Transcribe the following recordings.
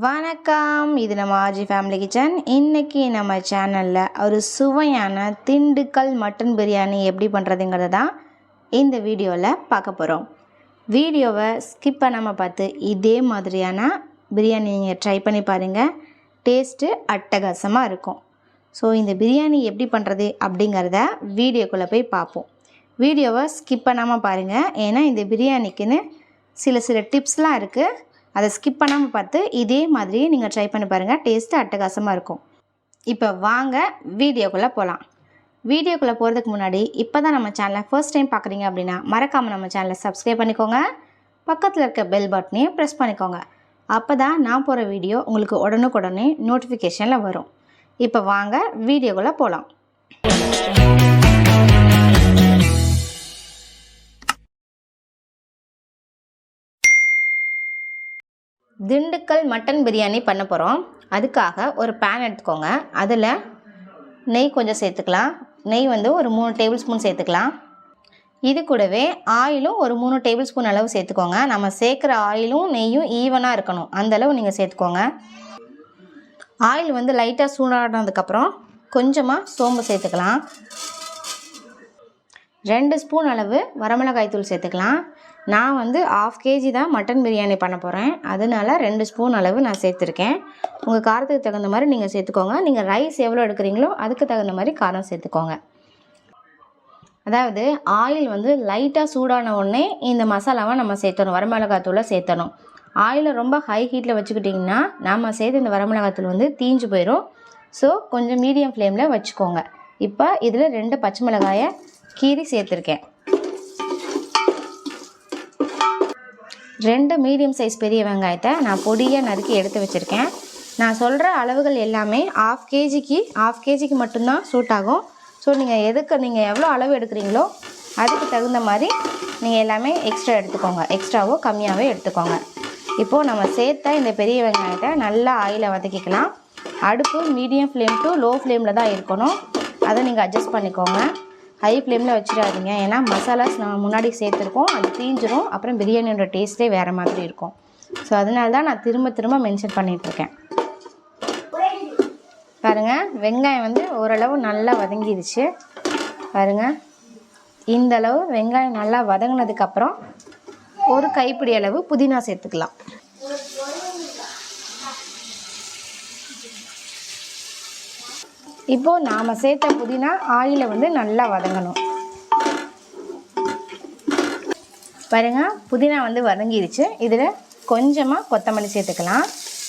வணக்கம். இது நம்ம ஆஜி ஃபேமிலி கிச்சன் இன்றைக்கி நம்ம சேனலில் ஒரு சுவையான திண்டுக்கல் மட்டன் பிரியாணி எப்படி பண்ணுறதுங்கிறத தான் இந்த வீடியோவில் பார்க்க போகிறோம் வீடியோவை ஸ்கிப் பண்ணாமல் பார்த்து இதே மாதிரியான பிரியாணி நீங்கள் ட்ரை பண்ணி பாருங்கள் டேஸ்ட்டு அட்டகாசமாக இருக்கும். ஸோ இந்த பிரியாணி எப்படி பண்ணுறது அப்படிங்கிறத வீடியோக்குள்ளே போய் பார்ப்போம். வீடியோவை ஸ்கிப் பண்ணாமல் பாருங்கள் ஏன்னா இந்த பிரியாணிக்குன்னு சில சில டிப்ஸ்லாம் இருக்குது அதை ஸ்கிப் பண்ணாமல் பார்த்து இதே மாதிரியே நீங்கள் ட்ரை பண்ணி பாருங்கள் டேஸ்ட்டு அட்டகாசமாக இருக்கும். இப்போ வாங்க வீடியோக்குள்ளே போகலாம் வீடியோக்குள்ளே போகிறதுக்கு முன்னாடி இப்போ தான் நம்ம சேனலை ஃபர்ஸ்ட் டைம் பார்க்குறீங்க அப்படின்னா மறக்காமல் நம்ம சேனலை சப்ஸ்கிரைப் பண்ணிக்கோங்க. பக்கத்தில் இருக்க பெல் பட்டனையும் ப்ரெஸ் பண்ணிக்கோங்க. அப்போ தான் நான் போகிற வீடியோ உங்களுக்கு உடனுக்குடனே நோட்டிஃபிகேஷனில் வரும். இப்போ வாங்க வீடியோக்குள்ளே போகலாம் திண்டுக்கல் மட்டன் பிரியாணி பண்ண போகிறோம் அதுக்காக ஒரு பேன் எடுத்துக்கோங்க. அதில் நெய் கொஞ்சம் சேர்த்துக்கலாம். நெய் வந்து ஒரு மூணு டேபிள் ஸ்பூன் சேர்த்துக்கலாம். இது கூடவே ஆயிலும் ஒரு மூணு டேபிள் ஸ்பூன் அளவு சேர்த்துக்கோங்க. நம்ம சேர்க்குற ஆயிலும் நெய்யும் ஈவனாக இருக்கணும். அந்த அளவு நீங்கள் சேர்த்துக்கோங்க. ஆயில் வந்து லைட்டாக சூடானதுக்கப்புறம் கொஞ்சமாக சோம்பு சேர்த்துக்கலாம். ரெண்டு ஸ்பூன் அளவு வரமிளகாய் தூள் சேர்த்துக்கலாம். நான் வந்து ஆஃப் கேஜி தான் மட்டன் பிரியாணி பண்ண போகிறேன் அதனால ரெண்டு ஸ்பூன் அளவு நான் சேர்த்துருக்கேன். உங்கள் காரத்துக்கு தகுந்த மாதிரி நீங்கள் சேர்த்துக்கோங்க. நீங்கள் ரைஸ் எவ்வளோ எடுக்கிறீங்களோ அதுக்கு தகுந்த மாதிரி காரம் சேர்த்துக்கோங்க. அதாவது ஆயில் வந்து லைட்டாக சூடான உடனே இந்த மசாலாவை நம்ம சேர்த்தணும். வரமிளகாத்தூளை சேர்த்தணும். ஆயிலை ரொம்ப ஹை ஹீட்டில் வச்சுக்கிட்டிங்கன்னா நம்ம சேர்த்து இந்த வரமிளகாத்தூள் வந்து தீஞ்சு போயிடும் ஸோ கொஞ்சம் மீடியம் ஃப்ளேமில் வச்சுக்கோங்க. இப்போ இதில் ரெண்டு பச்சை மிளகாயை கீரி சேர்த்துருக்கேன். ரெண்டு மீடியம் சைஸ் பெரிய வெங்காயத்தை நான் பொடியாக நறுக்கி எடுத்து வச்சுருக்கேன். நான் சொல்கிற அளவுகள் எல்லாமே ஆஃப் கேஜிக்கு ஆஃப் கேஜிக்கு மட்டும்தான் சூட் ஆகும். ஸோ நீங்கள் எதுக்கு நீங்கள் எவ்வளோ அளவு எடுக்கிறீங்களோ அதுக்கு தகுந்த மாதிரி நீங்கள் எல்லாமே எக்ஸ்ட்ரா எடுத்துக்கோங்க. எக்ஸ்ட்ராவோ கம்மியாகவோ எடுத்துக்கோங்க. இப்போது நம்ம சேர்த்த இந்த பெரிய வெங்காயத்தை நல்லா ஆயிலை வதக்கிக்கலாம். அடுப்பு மீடியம் ஃப்ளேம் டு லோ ஃப்ளேமில் தான் இருக்கணும். அதை நீங்கள் அட்ஜஸ்ட் பண்ணிக்கோங்க. ஹை ஃப்ளேமில் வச்சிடாதீங்க. ஏன்னா மசாலாஸ் நம்ம முன்னாடி சேர்த்துருக்கோம். அது தீஞ்சிரும். அப்புறம் பிரியாணியோட டேஸ்ட்டே வேறு மாதிரி இருக்கும். ஸோ அதனால தான் நான் திரும்ப திரும்ப மென்ஷன் பண்ணிகிட்ருக்கேன் பாருங்கள் வெங்காயம் வந்து ஓரளவு நல்லா வதங்கிடுச்சு பாருங்கள் இந்த அளவு வெங்காயம் நல்லா வதங்கினதுக்கப்புறம் ஒரு கைப்பிடி அளவு புதினா சேர்த்துக்கலாம். இப்போது நாம் சேர்த்த புதினா ஆயில வந்து நல்லா வதங்கணும். பாருங்க புதினா வந்து வதங்கிடுச்சு இதில் கொஞ்சமாக கொத்தமல்லி சேர்த்துக்கலாம்.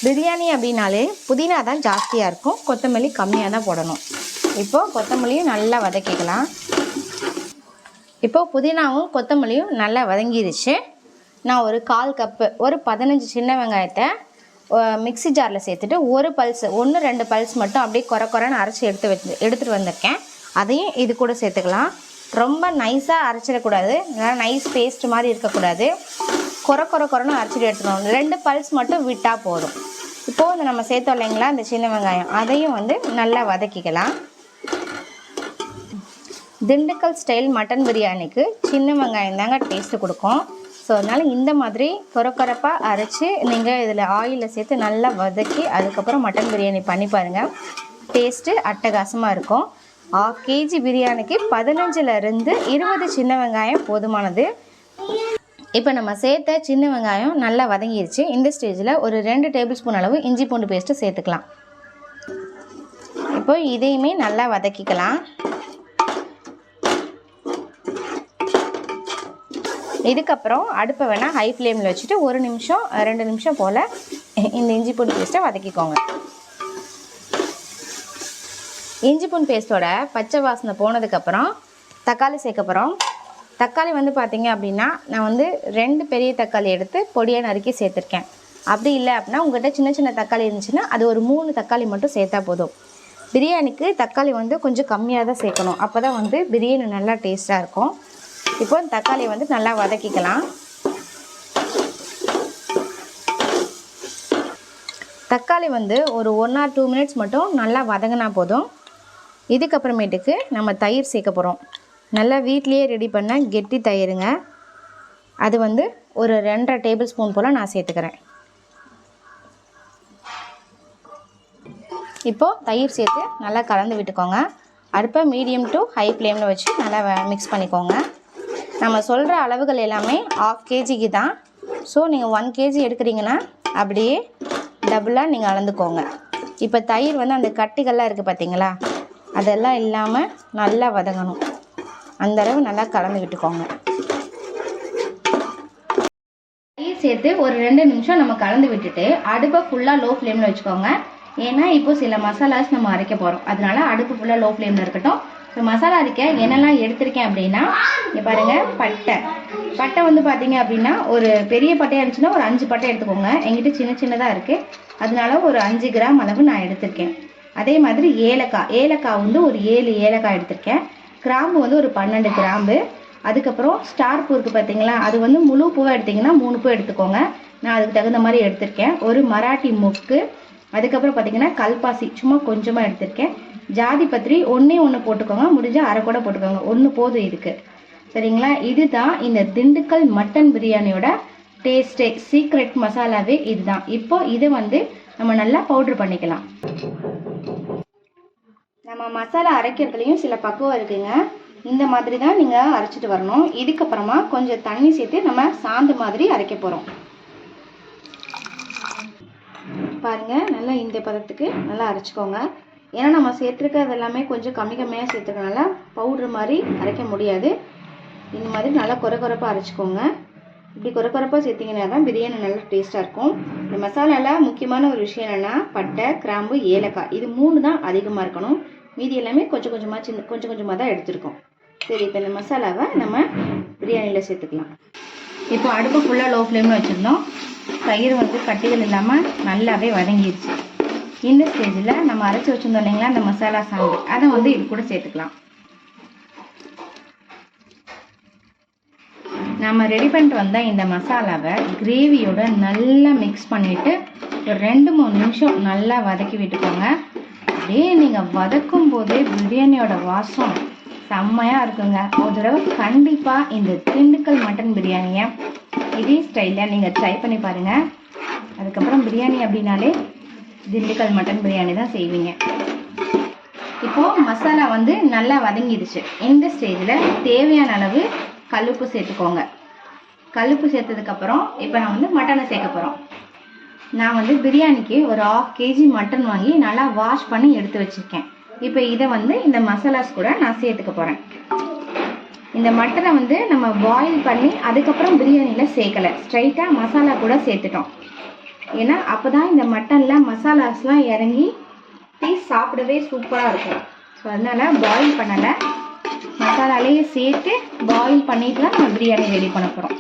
பிரியாணி அப்படின்னாலே புதினா தான் ஜாஸ்தியாக இருக்கும். கொத்தமல்லி கம்மியாக தான் போடணும். இப்போது கொத்தமல்லியும் நல்லா வதக்கிக்கலாம். இப்போது புதினாவும் கொத்தமல்லியும் நல்லா வதங்கிடுச்சு நான் ஒரு கால் கப்பு ஒரு பதினஞ்சு சின்ன வெங்காயத்தை மிக்ஸி ஜாரில் சேர்த்துட்டு ஒரு பல்ஸ் ஒன்று ரெண்டு பல்ஸ் மட்டும் அப்படியே குறை குறைன்னு அரைச்சி எடுத்து வச்சு எடுத்துகிட்டு வந்திருக்கேன். அதையும் இது கூட சேர்த்துக்கலாம். ரொம்ப நைஸாக அரைச்சிடக்கூடாது. நல்லா நைஸ் பேஸ்ட் மாதிரி இருக்கக்கூடாது. குறை குறை குறைன்னு அரைச்சிட்டு எடுத்துக்கணும். ரெண்டு பல்ஸ் மட்டும் விட்டால் போதும். இப்போது வந்து நம்ம சேர்த்தோம் இல்லைங்களா இந்த சின்ன வெங்காயம். அதையும் வந்து நல்லா வதக்கிக்கலாம். திண்டுக்கல் ஸ்டைல் மட்டன் பிரியாணிக்கு சின்ன வெங்காயம் தாங்க டேஸ்ட்டு கொடுக்கும். ஸோ அதனால் இந்த மாதிரி கொரக்கொரப்பாக அரைச்சி நீங்கள் இதில் ஆயிலில் சேர்த்து நல்லா வதக்கி அதுக்கப்புறம் மட்டன் பிரியாணி பண்ணி பாருங்கள் டேஸ்ட்டு அட்டகாசமாக இருக்கும். ஆஃப் கேஜி பிரியாணிக்கு பதினஞ்சுலேருந்து இருபது சின்ன வெங்காயம் போதுமானது. இப்போ நம்ம சேர்த்த சின்ன வெங்காயம் நல்லா வதங்கிருச்சு. இந்த ஸ்டேஜில் ஒரு ரெண்டு டேபிள் ஸ்பூன் அளவு இஞ்சி பூண்டு பேஸ்ட்டு சேர்த்துக்கலாம். இப்போ இதையுமே நல்லா வதக்கிக்கலாம். இதுக்கப்புறம் அடுப்பை வேணால் ஹை ஃப்ளேமில் வச்சுட்டு ஒரு நிமிஷம் ரெண்டு நிமிஷம் போல் இந்த இஞ்சி பூண்டு பேஸ்ட்டை வதக்கிக்கோங்க. இஞ்சி பூண்டு பேஸ்ட்டோட பச்சை வாசனை போனதுக்கப்புறம் தக்காளி சேர்க்க போகிறோம் தக்காளி வந்து பார்த்திங்க அப்படின்னா நான் வந்து ரெண்டு பெரிய தக்காளி எடுத்து பொடியாக நறுக்கி சேர்த்துருக்கேன். அப்படி இல்லை அப்படின்னா உங்கள்கிட்ட சின்ன சின்ன தக்காளி இருந்துச்சுன்னா அது ஒரு மூணு தக்காளி மட்டும் சேர்த்தா போதும். பிரியாணிக்கு தக்காளி வந்து கொஞ்சம் கம்மியாக தான் சேர்க்கணும். அப்போ தான் வந்து பிரியாணி நல்லா டேஸ்ட்டாக இருக்கும். இப்போ தக்காளியை வந்து நல்லா வதக்கிக்கலாம். தக்காளி வந்து ஒரு ஒன் ஆர் டூ மினிட்ஸ் மட்டும் நல்லா வதங்கினா போதும். இதுக்கப்புறமேட்டுக்கு நம்ம தயிர் சேர்க்க போகிறோம் நல்லா வீட்லேயே ரெடி பண்ண கெட்டி தயிருங்க. அது வந்து ஒரு ரெண்டரை டேபிள் ஸ்பூன் போல் நான் சேர்த்துக்கிறேன். இப்போது தயிர் சேர்த்து நல்லா கலந்து விட்டுக்கோங்க. அடுப்பை மீடியம் டு ஹை ஃப்ளேமில் வச்சு நல்லா மிக்ஸ் பண்ணிக்கோங்க. நம்ம சொல்கிற அளவுகள் எல்லாமே ஆஃப் கேஜிக்கு தான். ஸோ நீங்கள் ஒன் கேஜி எடுக்கிறீங்கன்னா அப்படியே டபுளாக நீங்கள் அளந்துக்கோங்க. இப்போ தயிர் வந்து அந்த கட்டிகள்லாம் இருக்குது பார்த்தீங்களா அதெல்லாம் இல்லாமல் நல்லா வதங்கணும். அந்த அளவு நல்லா கலந்து விட்டுக்கோங்க. தயிர் சேர்த்து ஒரு ரெண்டு நிமிஷம் நம்ம கலந்து விட்டுட்டு அடுப்பை ஃபுல்லாக லோ ஃப்ளேமில் வச்சுக்கோங்க. ஏன்னா இப்போ சில மசாலாஸ் நம்ம அரைக்க போகிறோம் அதனால அடுப்பு ஃபுல்லாக லோ ஃப்ளேமில் இருக்கட்டும். ஸோ மசாலா அரைக்க என்னெல்லாம் எடுத்திருக்கேன் அப்படின்னா இங்கே பாருங்கள் பட்டை. பட்டை வந்து பார்த்தீங்க அப்படின்னா ஒரு பெரிய பட்டையாக இருந்துச்சுன்னா ஒரு அஞ்சு பட்டை எடுத்துக்கோங்க. எங்கிட்ட சின்ன சின்னதாக இருக்குது அதனால ஒரு அஞ்சு கிராம் அளவு நான் எடுத்திருக்கேன். அதே மாதிரி ஏலக்காய். ஏலக்காய் வந்து ஒரு ஏழு ஏலக்காய் எடுத்திருக்கேன். கிராம்பு வந்து ஒரு பன்னெண்டு கிராம்பு. அதுக்கப்புறம் ஸ்டார் பூ இருக்குது பார்த்தீங்களா அது வந்து முழு பூவாக எடுத்திங்கன்னா மூணு பூ எடுத்துக்கோங்க. நான் அதுக்கு தகுந்த மாதிரி எடுத்திருக்கேன். ஒரு மராட்டி முக்கு. அதுக்கப்புறம் பார்த்தீங்கன்னா கல்பாசி. சும்மா கொஞ்சமாக எடுத்திருக்கேன். ஜாதி பத்திரி ஒன்றே ஒன்று போட்டுக்கோங்க. முடிஞ்சால் அரை கூட போட்டுக்கோங்க. ஒன்று போதும் இதுக்கு. சரிங்களா? இதுதான் இந்த திண்டுக்கல் மட்டன் பிரியாணியோட டேஸ்டே சீக்ரெட் மசாலாவே இதுதான். இப்போ இதை வந்து நம்ம நல்லா பவுட்ரு பண்ணிக்கலாம். நம்ம மசாலா அரைக்கிறதுலையும் சில பக்குவம் இருக்குங்க. இந்த மாதிரி தான் நீங்கள் அரைச்சிட்டு வரணும். இதுக்கப்புறமா கொஞ்சம் தண்ணி சேர்த்து நம்ம சாந்து மாதிரி அரைக்க போகிறோம் பாருங்க நல்லா இந்த பதத்துக்கு நல்லா அரைச்சிக்கோங்க. ஏன்னா நம்ம சேர்த்துருக்கிறது எல்லாமே கொஞ்சம் கம்மி கம்மியாக சேர்த்துக்கனால பவுட்ரு மாதிரி அரைக்க முடியாது. இந்த மாதிரி நல்லா குறை குறைப்பாக அரைச்சிக்கோங்க. இப்படி குறை குறைப்பாக சேர்த்திங்கன்னா தான் பிரியாணி நல்லா டேஸ்ட்டாக இருக்கும். இந்த மசாலாவில் முக்கியமான ஒரு விஷயம் என்னென்னா பட்டை கிராம்பு ஏலக்காய். இது மூணு தான் அதிகமாக இருக்கணும். மீதி எல்லாமே கொஞ்சம் கொஞ்சமாக சின்ன கொஞ்சம் கொஞ்சமாக தான் எடுத்துருக்கோம். சரி இப்போ இந்த மசாலாவை நம்ம பிரியாணியில் சேர்த்துக்கலாம். இப்போ அடுப்பு ஃபுல்லாக லோ ஃப்ளேமில் வச்சுருந்தோம். தயிர் வந்து கட்டிகள் இல்லாமல் நல்லாவே வதங்கிடுச்சு இந்த ஸ்டேஜில் நம்ம அரைச்சி வச்சுருந்தோம் இல்லைங்களா அந்த மசாலா சாம்பு. அதை வந்து இது கூட சேர்த்துக்கலாம். நம்ம ரெடி பண்ணிட்டு வந்த இந்த மசாலாவை கிரேவியோட நல்லா மிக்ஸ் பண்ணிவிட்டு ஒரு ரெண்டு மூணு நிமிஷம் நல்லா வதக்கி விட்டுக்கோங்க. அப்படியே நீங்கள் வதக்கும் போதே பிரியாணியோட வாசம் செம்மையாக இருக்குங்க. ஒரு தடவை கண்டிப்பாக இந்த திண்டுக்கல் மட்டன் பிரியாணியை இதே ஸ்டைலில் நீங்கள் ட்ரை பண்ணி பாருங்கள் அதுக்கப்புறம் பிரியாணி அப்படின்னாலே திண்டுக்கல் மட்டன் பிரியாணி தான் செய்வீங்க. இப்போது மசாலா வந்து நல்லா வதங்கிடுச்சு. இந்த ஸ்டேஜில் தேவையான அளவு கல்லுப்பு சேர்த்துக்கோங்க. கல்லுப்பு சேர்த்ததுக்கப்புறம் இப்போ நான் வந்து மட்டனை சேர்க்க போகிறோம் நான் வந்து பிரியாணிக்கு ஒரு ஆஃப் கேஜி மட்டன் வாங்கி நல்லா வாஷ் பண்ணி எடுத்து வச்சுருக்கேன். இப்போ இதை வந்து இந்த மசாலாஸ் கூட நான் சேர்த்துக்க போகிறேன் இந்த மட்டனை வந்து நம்ம பாயில் பண்ணி அதுக்கப்புறம் பிரியாணியில் சேர்க்கலை. ஸ்ட்ரைட்டாக மசாலா கூட சேர்த்துட்டோம். ஏன்னா அப்போ தான் இந்த மட்டனில் மசாலாஸ்லாம் இறங்கி பீஸ் சாப்பிடவே சூப்பராக இருக்கும். ஸோ அதனால் பாயில் பண்ணலை. மசாலாலேயே சேர்த்து பாயில் பண்ணிட்டு தான் நம்ம பிரியாணி ரெடி பண்ண போகிறோம்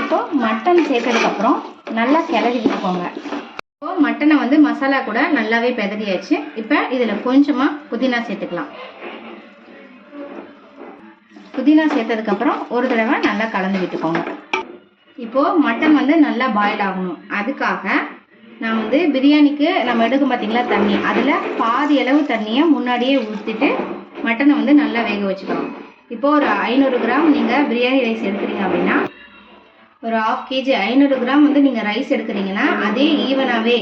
இப்போ மட்டன் சேர்த்ததுக்கப்புறம் நல்லா கிளறி விட்டுக்கோங்க. இப்போ மட்டனை வந்து மசாலா கூட நல்லாவே பெதறியாச்சு. இப்போ இதில் கொஞ்சமாக புதினா சேர்த்துக்கலாம். புதினா சேர்த்ததுக்கப்புறம் ஒரு தடவை நல்லா கலந்து விட்டுக்கோங்க. இப்போது மட்டன் வந்து நல்லா பாயில் ஆகணும். அதுக்காக நான் வந்து பிரியாணிக்கு நம்ம எடுக்கும் பார்த்தீங்களா தண்ணி. அதில் பாதி அளவு தண்ணியை முன்னாடியே ஊற்றிட்டு மட்டனை வந்து நல்லா வேக வச்சுக்கணும். இப்போ ஒரு ஐநூறு கிராம் நீங்கள் பிரியாணி ரைஸ் எடுக்கிறீங்க அப்படின்னா ஒரு ஆஃப் கேஜி ஐநூறு கிராம் வந்து நீங்கள் ரைஸ் எடுக்கிறீங்கன்னா அதே ஈவனாகவே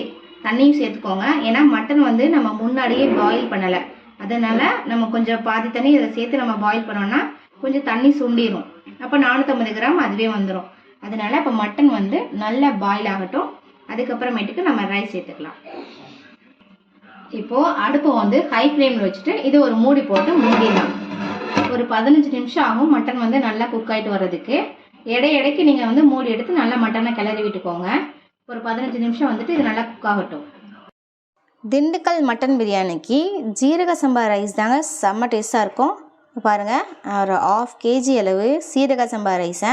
தண்ணியும் சேர்த்துக்கோங்க. ஏன்னா மட்டன் வந்து நம்ம முன்னாடியே பாயில் பண்ணலை. அதனால் நம்ம கொஞ்சம் பாதி தண்ணி இதை சேர்த்து நம்ம பாயில் பண்ணோன்னா கொஞ்சம் தண்ணி சுண்டிடும் அப்போ நானூற்றம்பது கிராம் அதுவே வந்துடும் அதனால இப்போ மட்டன் வந்து நல்லா பாயில் ஆகட்டும். அதுக்கப்புறமேட்டுக்கு நம்ம ரைஸ் சேர்த்துக்கலாம். இப்போ அடுப்பை வந்து ஹை ஃப்ளேமில் வச்சுட்டு இது ஒரு மூடி போட்டு மூடிடலாம். ஒரு பதினஞ்சு நிமிஷம் ஆகும் மட்டன் வந்து நல்லா குக் ஆகிட்டு வர்றதுக்கு. இடை இடைக்கு நீங்கள் வந்து மூடி எடுத்து நல்லா மட்டனை கிளறி விட்டுக்கோங்க. ஒரு பதினஞ்சு நிமிஷம் வந்துட்டு இது நல்லா குக் ஆகட்டும். திண்டுக்கல் மட்டன் பிரியாணிக்கு ஜீரக சம்பா ரைஸ் தாங்க செம்ம டேஸ்ட்டாக இருக்கும். பாருங்கள் ஒரு ஆஃப் கேஜி அளவு சீரக சம்பா ரைஸை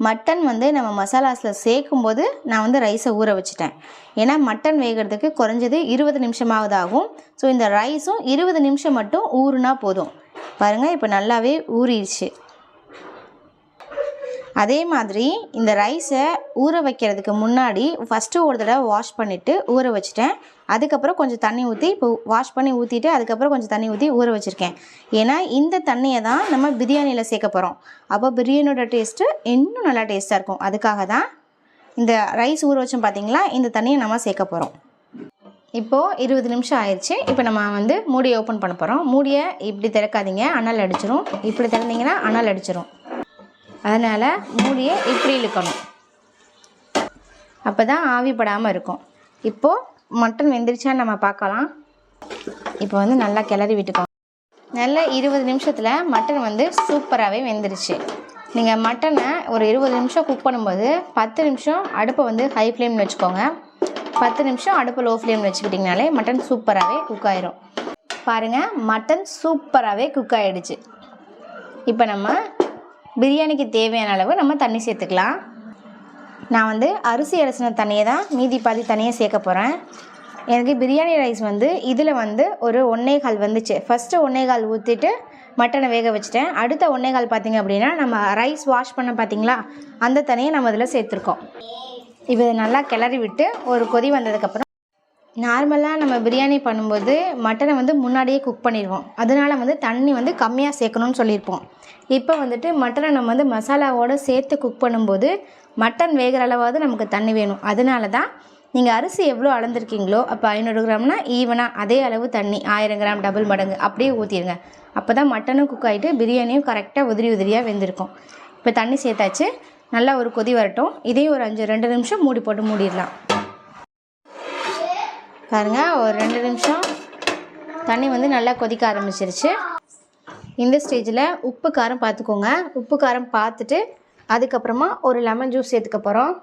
மட்டன் வந்து நம்ம மசாலாஸில் சேர்க்கும்போது நான் வந்து ரைஸை ஊற வச்சுட்டேன். ஏன்னா மட்டன் வேகிறதுக்கு குறைஞ்சது இருபது நிமிஷமாவது ஆகும். ஸோ இந்த ரைஸும் இருபது நிமிஷம் மட்டும் ஊறுனா போதும். பாருங்கள் இப்போ நல்லாவே ஊறிடுச்சு. அதே மாதிரி இந்த ரைஸை ஊற வைக்கிறதுக்கு முன்னாடி ஃபஸ்ட்டு ஒரு தடவை வாஷ் பண்ணிவிட்டு ஊற வச்சுட்டேன். அதுக்கப்புறம் கொஞ்சம் தண்ணி ஊற்றி இப்போ வாஷ் பண்ணி ஊற்றிட்டு அதுக்கப்புறம் கொஞ்சம் தண்ணி ஊற்றி ஊற வச்சுருக்கேன். ஏன்னா இந்த தண்ணியை தான் நம்ம பிரியாணியில் சேர்க்க போகிறோம் அப்போ பிரியாணியோட டேஸ்ட்டு இன்னும் நல்லா டேஸ்ட்டாக இருக்கும். அதுக்காக தான் இந்த ரைஸ் ஊற வச்சோம் பார்த்தீங்களா இந்த தண்ணியை நம்ம சேர்க்க போகிறோம் இப்போது இருபது நிமிஷம் ஆயிடுச்சு இப்போ நம்ம வந்து மூடியை ஓப்பன் பண்ண போகிறோம் மூடியை இப்படி திறக்காதீங்க. அனல் அடிச்சிரும். இப்படி திறந்தீங்கன்னா அனல் அடிச்சிரும். அதனால் மூடியை இப்படி இழுக்கணும். அப்போ தான் ஆவிப்படாமல் இருக்கும். இப்போது மட்டன் வெந்துருச்சான்னு நம்ம பார்க்கலாம். இப்போ வந்து நல்லா கிளறி விட்டுக்கோங்க. நல்ல இருபது நிமிஷத்தில் மட்டன் வந்து சூப்பராகவே வெந்துருச்சு. நீங்கள் மட்டனை ஒரு இருபது நிமிஷம் குக் பண்ணும்போது பத்து நிமிஷம் அடுப்பை வந்து ஹை ஃப்ளேமில் வச்சுக்கோங்க. பத்து நிமிஷம் அடுப்பை லோ ஃப்ளேமில் வச்சுக்கிட்டிங்கனாலே மட்டன் சூப்பராகவே குக் ஆயிரும். பாருங்கள் மட்டன் சூப்பராகவே குக் ஆகிடுச்சு இப்போ நம்ம பிரியாணிக்கு தேவையான அளவு நம்ம தண்ணி சேர்த்துக்கலாம். நான் வந்து அரிசி அரிசின தண்ணியை தான் மீதி பாதி தண்ணியை சேர்க்க போகிறேன் எனக்கு பிரியாணி ரைஸ் வந்து இதில் வந்து ஒரு ஒன்றே கால் வந்துச்சு. ஃபஸ்ட்டு ஒன்றே கால் ஊற்றிட்டு மட்டனை வேக வச்சுட்டேன். அடுத்த ஒன்றே கால் பார்த்திங்க அப்படின்னா நம்ம ரைஸ் வாஷ் பண்ண பார்த்தீங்களா அந்த தண்ணியை நம்ம இதில் சேர்த்துருக்கோம். இப்போ நல்லா கிளறி விட்டு ஒரு கொதி வந்ததுக்கப்புறம் நார்மலாக நம்ம பிரியாணி பண்ணும்போது மட்டனை வந்து முன்னாடியே குக் பண்ணிடுவோம். அதனால் வந்து தண்ணி வந்து கம்மியாக சேர்க்கணும்னு சொல்லியிருப்போம். இப்போ வந்துட்டு மட்டனை நம்ம வந்து மசாலாவோடு சேர்த்து குக் பண்ணும்போது மட்டன் வேகிற அளவாவது நமக்கு தண்ணி வேணும். அதனால தான் நீங்கள் அரிசி எவ்வளோ அளந்துருக்கீங்களோ அப்போ ஐநூறு கிராம்னா ஈவனாக அதே அளவு தண்ணி ஆயிரம் கிராம் டபுள் மடங்கு அப்படியே ஊற்றிடுங்க அப்போ தான் மட்டனும் குக் ஆகிட்டு பிரியாணியும் கரெக்டாக உதிரி உதிரியாக வெந்திருக்கும். இப்போ தண்ணி சேர்த்தாச்சு. நல்லா ஒரு கொதி வரட்டும். இதையும் ஒரு அஞ்சு ரெண்டு நிமிஷம் மூடி போட்டு மூடிடலாம். பாருங்கள் ஒரு ரெண்டு நிமிஷம் தண்ணி வந்து நல்லா கொதிக்க ஆரம்பிச்சிருச்சு. இந்த ஸ்டேஜில் உப்பு காரம் பார்த்துக்கோங்க உப்பு காரம் பார்த்துட்டு அதுக்கப்புறமா ஒரு லெமன் ஜூஸ் சேர்த்துக்க போகிறோம்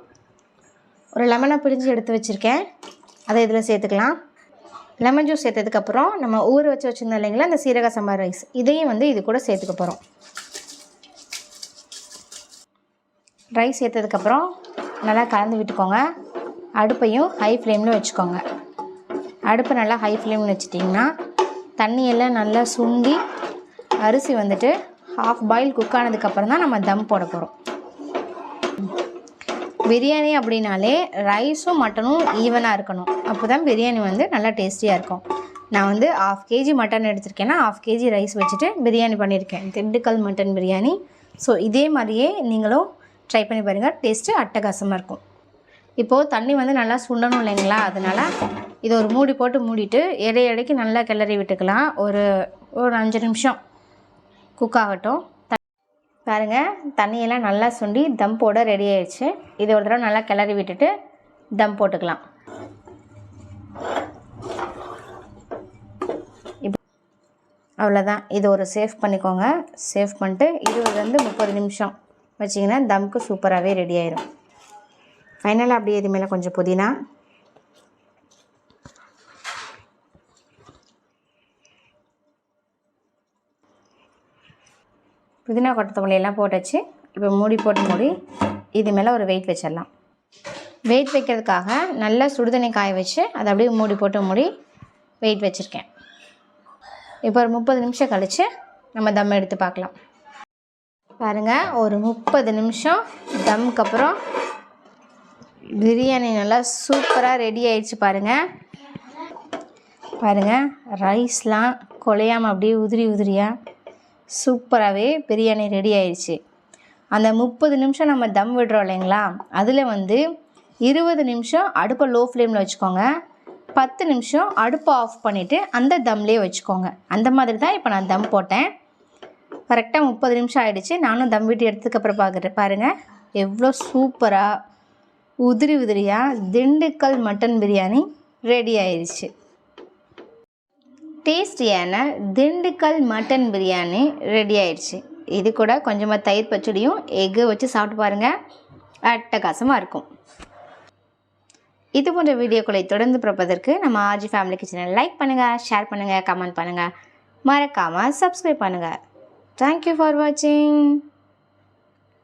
ஒரு லெமனை பிழிஞ்சு எடுத்து வச்சுருக்கேன். அதை இதில் சேர்த்துக்கலாம். லெமன் ஜூஸ் சேர்த்ததுக்கப்புறம் நம்ம ஊற வச்சு வச்சுருந்தோம் இல்லைங்களா அந்த சீரக சம்பார் ரைஸ். இதையும் வந்து இது கூட சேர்த்துக்க போகிறோம் ரைஸ் சேர்த்ததுக்கப்புறம் நல்லா கலந்து விட்டுக்கோங்க. அடுப்பையும் ஹை ஃப்ளேமில் வச்சுக்கோங்க. அடுப்பை நல்லா ஹை ஃப்ளேமில் வச்சுட்டிங்கன்னா தண்ணியெல்லாம் நல்லா சுண்டி அரிசி வந்துட்டு ஹாஃப் பாயில் குக் ஆனதுக்கப்புறம் தான் நம்ம தம் போட போகிறோம் பிரியாணி அப்படின்னாலே ரைஸும் மட்டனும் ஈவனாக இருக்கணும். அப்போ தான் பிரியாணி வந்து நல்லா டேஸ்டியாக இருக்கும். நான் வந்து ஆஃப் கேஜி மட்டன் எடுத்திருக்கேன்னா ஆஃப் கேஜி ரைஸ் வச்சுட்டு பிரியாணி பண்ணியிருக்கேன். திண்டுக்கல் மட்டன் பிரியாணி. ஸோ இதே மாதிரியே நீங்களும் ட்ரை பண்ணி பாருங்கள் டேஸ்ட்டு அட்டகாசமாக இருக்கும். இப்போது தண்ணி வந்து நல்லா சுண்டணும் இல்லைங்களா? அதனால் இதை ஒரு மூடி போட்டு மூடிட்டு இடை இடைக்கு நல்லா கிளறி விட்டுக்கலாம். ஒரு ஒரு அஞ்சு நிமிஷம். குக் ஆகட்டும். பாருங்கள் தண்ணியெல்லாம் நல்லா சுண்டி தம் போட ரெடி ஆயிடுச்சு. இதை ஒரு தடவை நல்லா கிளறி விட்டுட்டு தம் போட்டுக்கலாம். அவ்வளோதான் இது ஒரு சேஃப் பண்ணிக்கோங்க. சேஃப் பண்ணிட்டு இருபதுலேருந்து முப்பது நிமிஷம் வச்சிங்கன்னா தம்க்கு சூப்பராகவே ரெடி ஆயிரும். ஃபைனலாக அப்படியே இது மேலே கொஞ்சம் புதினா புதினா கொட்டத்தமல்லி எல்லாம் போட்டாச்சு இப்போ மூடி போட்டு மூடி இது மேலே ஒரு வெயிட் வச்சிடலாம். வெயிட் வைக்கிறதுக்காக நல்லா சுடுதண்ணி காய வச்சு அதை அப்படியே மூடி போட்டு மூடி வெயிட் வச்சுருக்கேன். இப்போ ஒரு முப்பது நிமிஷம் கழித்து நம்ம தம் எடுத்து பார்க்கலாம். பாருங்கள் ஒரு முப்பது நிமிஷம் தம்க்கு அப்புறம் பிரியாணி நல்லா சூப்பராக ரெடி ஆயிடுச்சு பாருங்கள் பாருங்கள் ரைஸ்லாம் கொலையாமல் அப்படியே உதிரி உதிரியாக சூப்பராகவே பிரியாணி ரெடி ஆயிடுச்சு. அந்த முப்பது நிமிஷம் நம்ம தம் விடுறோம் இல்லைங்களா? அதில் வந்து இருபது நிமிஷம் அடுப்பை லோ ஃப்ளேமில் வச்சுக்கோங்க. பத்து நிமிஷம் அடுப்பை ஆஃப் பண்ணிவிட்டு அந்த தம்லேயே வச்சுக்கோங்க. அந்த மாதிரி தான் இப்போ நான் தம் போட்டேன். கரெக்டாக முப்பது நிமிஷம் ஆகிடுச்சு நானும் தம் விட்டு எடுத்ததுக்கப்புறம் பார்க்குறேன் பாருங்கள் எவ்வளோ சூப்பராக உதிரி உதிரியாக திண்டுக்கல் மட்டன் பிரியாணி ரெடி ஆயிடுச்சு. டேஸ்டியான திண்டுக்கல் மட்டன் பிரியாணி ரெடி ஆயிடுச்சு. இது கூட கொஞ்சமாக தயிர் பச்சடியும் எக்கு வச்சு சாப்பிட்டு பாருங்கள் அட்டகாசமாக இருக்கும். இது போன்ற வீடியோக்களை தொடர்ந்து பிறப்பதற்கு நம்ம ஆர்ஜி ஃபேமிலி கிச்சனை லைக் பண்ணுங்கள் ஷேர் பண்ணுங்கள் கமெண்ட் பண்ணுங்கள் மறக்காமல் சப்ஸ்கிரைப் பண்ணுங்கள் தேங்க்யூ ஃபார் வாட்சிங்